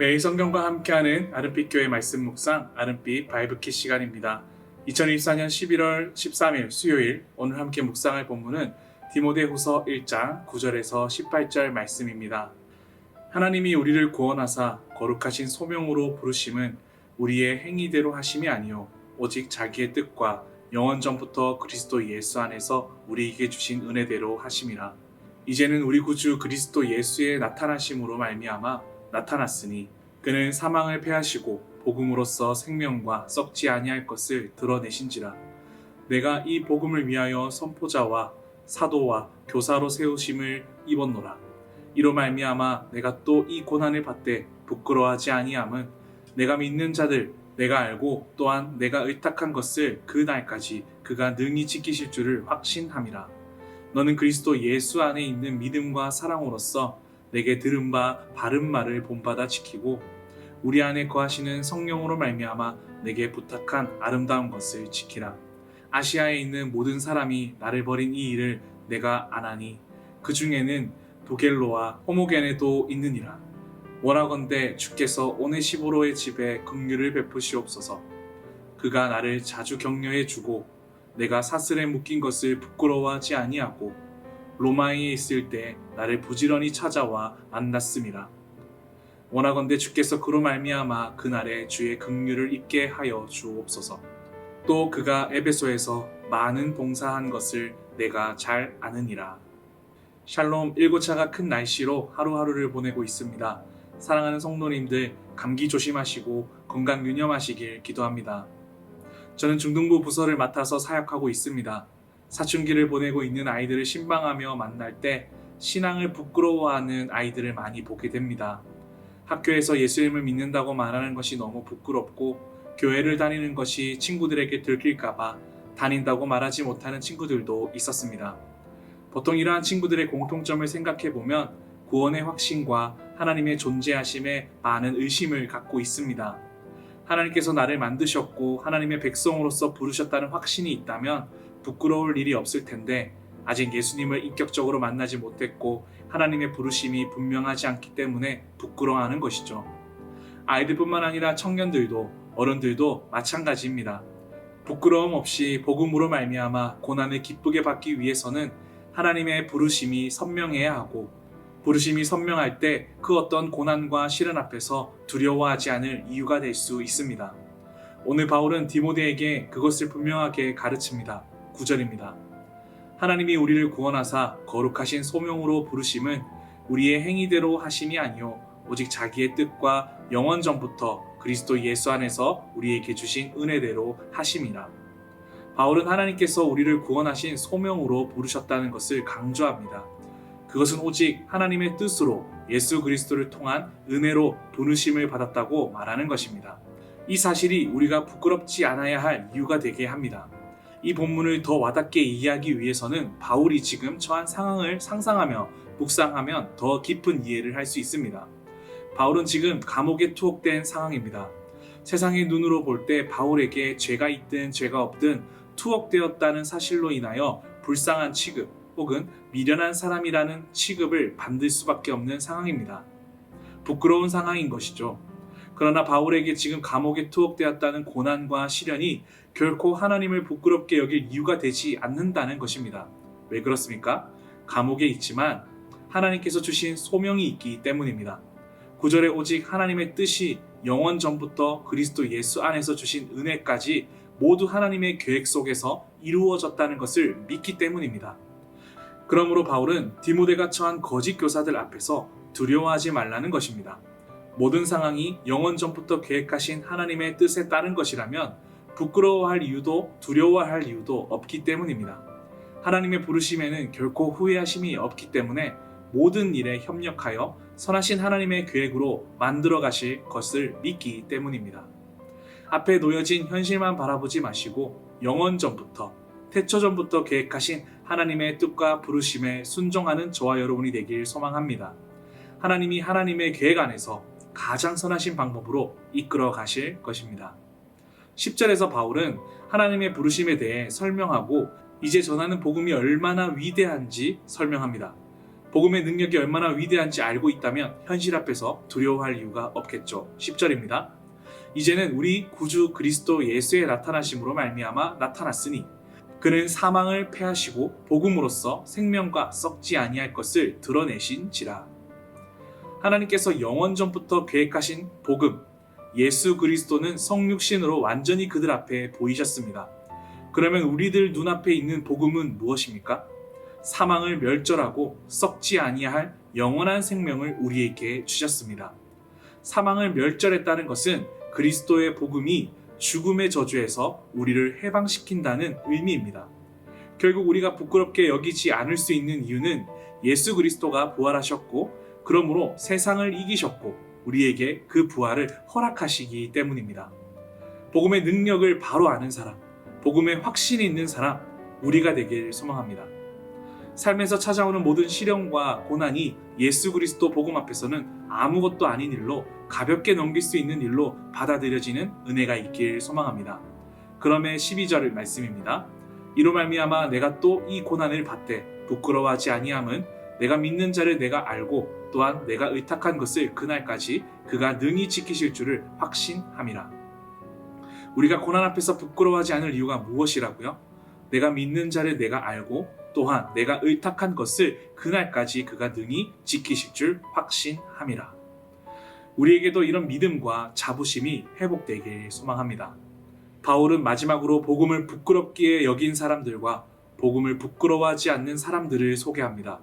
매일 성경과 함께하는 아름빛 교회 말씀 묵상 아름빛 바이브키 시간입니다. 2024년 11월 13일 수요일 오늘 함께 묵상할 본문은 디모데후서 1장 9절에서 18절 말씀입니다. 하나님이 우리를 구원하사 거룩하신 소명으로 부르심은 우리의 행위대로 하심이 아니요 오직 자기의 뜻과 영원 전부터 그리스도 예수 안에서 우리에게 주신 은혜대로 하심이라. 이제는 우리 구주 그리스도 예수의 나타나심으로 말미암아 나타났으니 그는 사망을 패하시고 복음으로써 생명과 썩지 아니할 것을 드러내신지라. 내가 이 복음을 위하여 선포자와 사도와 교사로 세우심을 입었노라. 이로 말미암아 내가 또 이 고난을 받되 부끄러워하지 아니함은 내가 믿는 자들 내가 알고 또한 내가 의탁한 것을 그 날까지 그가 능히 지키실 줄을 확신함이라. 너는 그리스도 예수 안에 있는 믿음과 사랑으로서 내게 들은 바 바른 말을 본받아 지키고 우리 안에 거하시는 성령으로 말미암아 내게 부탁한 아름다운 것을 지키라. 아시아에 있는 모든 사람이 나를 버린 이 일을 내가 안하니 그 중에는 도겔로와 호모겐에도 있느니라. 원하건대 주께서 오네시보로의 집에 긍휼을 베푸시옵소서. 그가 나를 자주 격려해 주고 내가 사슬에 묶인 것을 부끄러워하지 아니하고 로마에 있을 때 나를 부지런히 찾아와 만났음이라. 원하건대 주께서 그로 말미암아 그날에 주의 긍휼을 입게 하여 주옵소서. 또 그가 에베소에서 많은 봉사한 것을 내가 잘 아느니라. 샬롬 일고차가 큰 날씨로 하루하루를 보내고 있습니다. 사랑하는 성도님들 감기 조심하시고 건강 유념하시길 기도합니다. 저는 중등부 부서를 맡아서 사역하고 있습니다. 사춘기를 보내고 있는 아이들을 신방하며 만날 때 신앙을 부끄러워하는 아이들을 많이 보게 됩니다. 학교에서 예수님을 믿는다고 말하는 것이 너무 부끄럽고 교회를 다니는 것이 친구들에게 들킬까봐 다닌다고 말하지 못하는 친구들도 있었습니다. 보통 이러한 친구들의 공통점을 생각해 보면 구원의 확신과 하나님의 존재하심에 많은 의심을 갖고 있습니다. 하나님께서 나를 만드셨고 하나님의 백성으로서 부르셨다는 확신이 있다면 부끄러울 일이 없을 텐데 아직 예수님을 인격적으로 만나지 못했고 하나님의 부르심이 분명하지 않기 때문에 부끄러워하는 것이죠. 아이들뿐만 아니라 청년들도 어른들도 마찬가지입니다. 부끄러움 없이 복음으로 말미암아 고난을 기쁘게 받기 위해서는 하나님의 부르심이 선명해야 하고 부르심이 선명할 때 그 어떤 고난과 시련 앞에서 두려워하지 않을 이유가 될 수 있습니다. 오늘 바울은 디모데에게 그것을 분명하게 가르칩니다. 9절입니다. 하나님이 우리를 구원하사 거룩하신 소명으로 부르심은 우리의 행위대로 하심이 아니요 오직 자기의 뜻과 영원 전부터 그리스도 예수 안에서 우리에게 주신 은혜대로 하심이라. 바울은 하나님께서 우리를 구원하신 소명으로 부르셨다는 것을 강조합니다. 그것은 오직 하나님의 뜻으로 예수 그리스도를 통한 은혜로 부르심을 받았다고 말하는 것입니다. 이 사실이 우리가 부끄럽지 않아야 할 이유가 되게 합니다. 이 본문을 더 와닿게 이해하기 위해서는 바울이 지금 처한 상황을 상상하며 묵상하면 더 깊은 이해를 할 수 있습니다. 바울은 지금 감옥에 투옥된 상황입니다. 세상의 눈으로 볼 때 바울에게 죄가 있든 죄가 없든 투옥되었다는 사실로 인하여 불쌍한 취급 혹은 미련한 사람이라는 취급을 받을 수밖에 없는 상황입니다. 부끄러운 상황인 것이죠. 그러나 바울에게 지금 감옥에 투옥되었다는 고난과 시련이 결코 하나님을 부끄럽게 여길 이유가 되지 않는다는 것입니다. 왜 그렇습니까? 감옥에 있지만 하나님께서 주신 소명이 있기 때문입니다. 구절에 오직 하나님의 뜻이 영원 전부터 그리스도 예수 안에서 주신 은혜까지 모두 하나님의 계획 속에서 이루어졌다는 것을 믿기 때문입니다. 그러므로 바울은 디모데가 처한 거짓 교사들 앞에서 두려워하지 말라는 것입니다. 모든 상황이 영원 전부터 계획하신 하나님의 뜻에 따른 것이라면 부끄러워할 이유도 두려워할 이유도 없기 때문입니다. 하나님의 부르심에는 결코 후회하심이 없기 때문에 모든 일에 협력하여 선하신 하나님의 계획으로 만들어 가실 것을 믿기 때문입니다. 앞에 놓여진 현실만 바라보지 마시고 영원 전부터 태초 전부터 계획하신 하나님의 뜻과 부르심에 순종하는 저와 여러분이 되길 소망합니다. 하나님이 하나님의 계획 안에서 가장 선하신 방법으로 이끌어 가실 것입니다. 10절에서 바울은 하나님의 부르심에 대해 설명하고 이제 전하는 복음이 얼마나 위대한지 설명합니다. 복음의 능력이 얼마나 위대한지 알고 있다면 현실 앞에서 두려워할 이유가 없겠죠. 10절입니다. 이제는 우리 구주 그리스도 예수의 나타나심으로 말미암아 나타났으니 그는 사망을 패하시고 복음으로써 생명과 썩지 아니할 것을 드러내신지라. 하나님께서 영원 전부터 계획하신 복음 예수 그리스도는 성육신으로 완전히 그들 앞에 보이셨습니다. 그러면 우리들 눈앞에 있는 복음은 무엇입니까? 사망을 멸절하고 썩지 아니할 영원한 생명을 우리에게 주셨습니다. 사망을 멸절했다는 것은 그리스도의 복음이 죽음의 저주에서 우리를 해방시킨다는 의미입니다. 결국 우리가 부끄럽게 여기지 않을 수 있는 이유는 예수 그리스도가 부활하셨고 그러므로 세상을 이기셨고 우리에게 그 부활을 허락하시기 때문입니다. 복음의 능력을 바로 아는 사람, 복음의 확신이 있는 사람, 우리가 되길 소망합니다. 삶에서 찾아오는 모든 시련과 고난이 예수 그리스도 복음 앞에서는 아무것도 아닌 일로 가볍게 넘길 수 있는 일로 받아들여지는 은혜가 있길 소망합니다. 그럼의 12절 말씀입니다. 이로 말미암아 내가 또 이 고난을 받되 부끄러워하지 아니함은 내가 믿는 자를 내가 알고 또한 내가 의탁한 것을 그날까지 그가 능히 지키실 줄을 확신함이라. 우리가 고난 앞에서 부끄러워하지 않을 이유가 무엇이라고요? 내가 믿는 자를 내가 알고 또한 내가 의탁한 것을 그날까지 그가 능히 지키실 줄 확신함이라. 우리에게도 이런 믿음과 자부심이 회복되길 소망합니다. 바울은 마지막으로 복음을 부끄럽게 여긴 사람들과 복음을 부끄러워하지 않는 사람들을 소개합니다.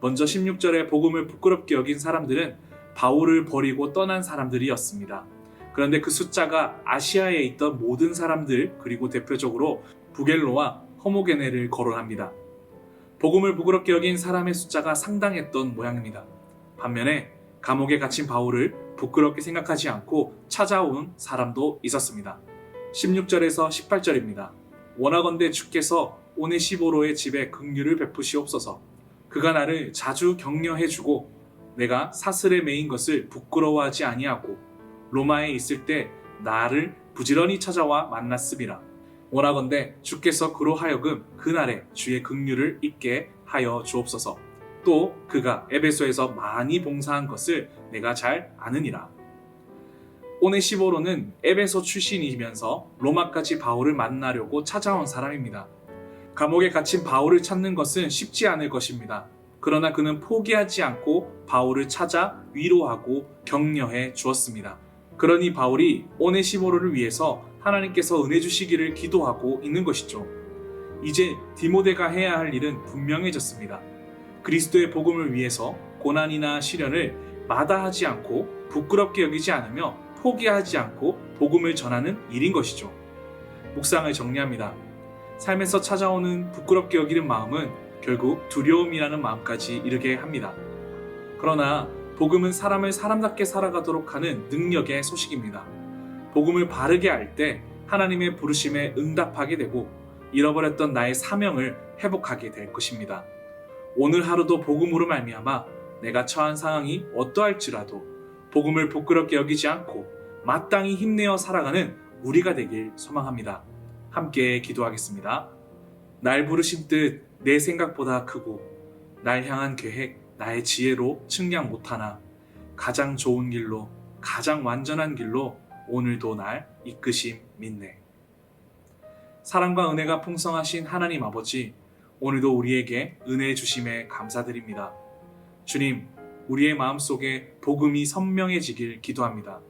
먼저 16절에 복음을 부끄럽게 여긴 사람들은 바울을 버리고 떠난 사람들이었습니다. 그런데 그 숫자가 아시아에 있던 모든 사람들 그리고 대표적으로 부겔로와 허모게네를 거론합니다. 복음을 부끄럽게 여긴 사람의 숫자가 상당했던 모양입니다. 반면에 감옥에 갇힌 바울을 부끄럽게 생각하지 않고 찾아온 사람도 있었습니다. 16절에서 18절입니다. 원하건대 주께서 오네시보로의 집에 긍휼을 베푸시옵소서. 그가 나를 자주 격려해주고 내가 사슬에 매인 것을 부끄러워하지 아니하고 로마에 있을 때 나를 부지런히 찾아와 만났음이라. 원하건대 주께서 그로 하여금 그날에 주의 긍휼을 잊게 하여 주옵소서. 또 그가 에베소에서 많이 봉사한 것을 내가 잘 아느니라. 오네시보로는 에베소 출신이면서 로마까지 바울을 만나려고 찾아온 사람입니다. 감옥에 갇힌 바울을 찾는 것은 쉽지 않을 것입니다. 그러나 그는 포기하지 않고 바울을 찾아 위로하고 격려해 주었습니다. 그러니 바울이 오네시모로를 위해서 하나님께서 은혜 주시기를 기도하고 있는 것이죠. 이제 디모데가 해야 할 일은 분명해졌습니다. 그리스도의 복음을 위해서 고난이나 시련을 마다하지 않고 부끄럽게 여기지 않으며 포기하지 않고 복음을 전하는 일인 것이죠. 묵상을 정리합니다. 삶에서 찾아오는 부끄럽게 여기는 마음은 결국 두려움이라는 마음까지 이르게 합니다. 그러나 복음은 사람을 사람답게 살아가도록 하는 능력의 소식입니다. 복음을 바르게 알 때 하나님의 부르심에 응답하게 되고 잃어버렸던 나의 사명을 회복하게 될 것입니다. 오늘 하루도 복음으로 말미암아 내가 처한 상황이 어떠할지라도 복음을 부끄럽게 여기지 않고 마땅히 힘내어 살아가는 우리가 되길 소망합니다. 함께 기도하겠습니다. 날 부르신 뜻 내 생각보다 크고 날 향한 계획 나의 지혜로 측량 못하나 가장 좋은 길로 가장 완전한 길로 오늘도 날 이끄심 믿네. 사랑과 은혜가 풍성하신 하나님 아버지 오늘도 우리에게 은혜 주심에 감사드립니다. 주님, 우리의 마음속에 복음이 선명해지길 기도합니다.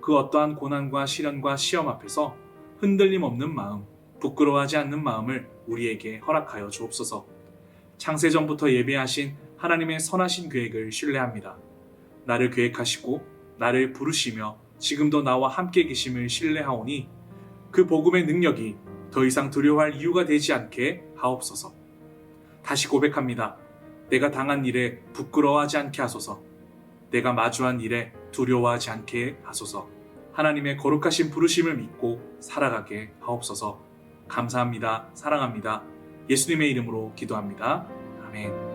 그 어떠한 고난과 시련과 시험 앞에서 흔들림 없는 마음, 부끄러워하지 않는 마음을 우리에게 허락하여 주옵소서. 창세 전부터 예배하신 하나님의 선하신 계획을 신뢰합니다. 나를 계획하시고 나를 부르시며 지금도 나와 함께 계심을 신뢰하오니 그 복음의 능력이 더 이상 두려워할 이유가 되지 않게 하옵소서. 다시 고백합니다. 내가 당한 일에 부끄러워하지 않게 하소서. 내가 마주한 일에 두려워하지 않게 하소서. 하나님의 거룩하신 부르심을 믿고 살아가게 하옵소서. 감사합니다. 사랑합니다. 예수님의 이름으로 기도합니다. 아멘.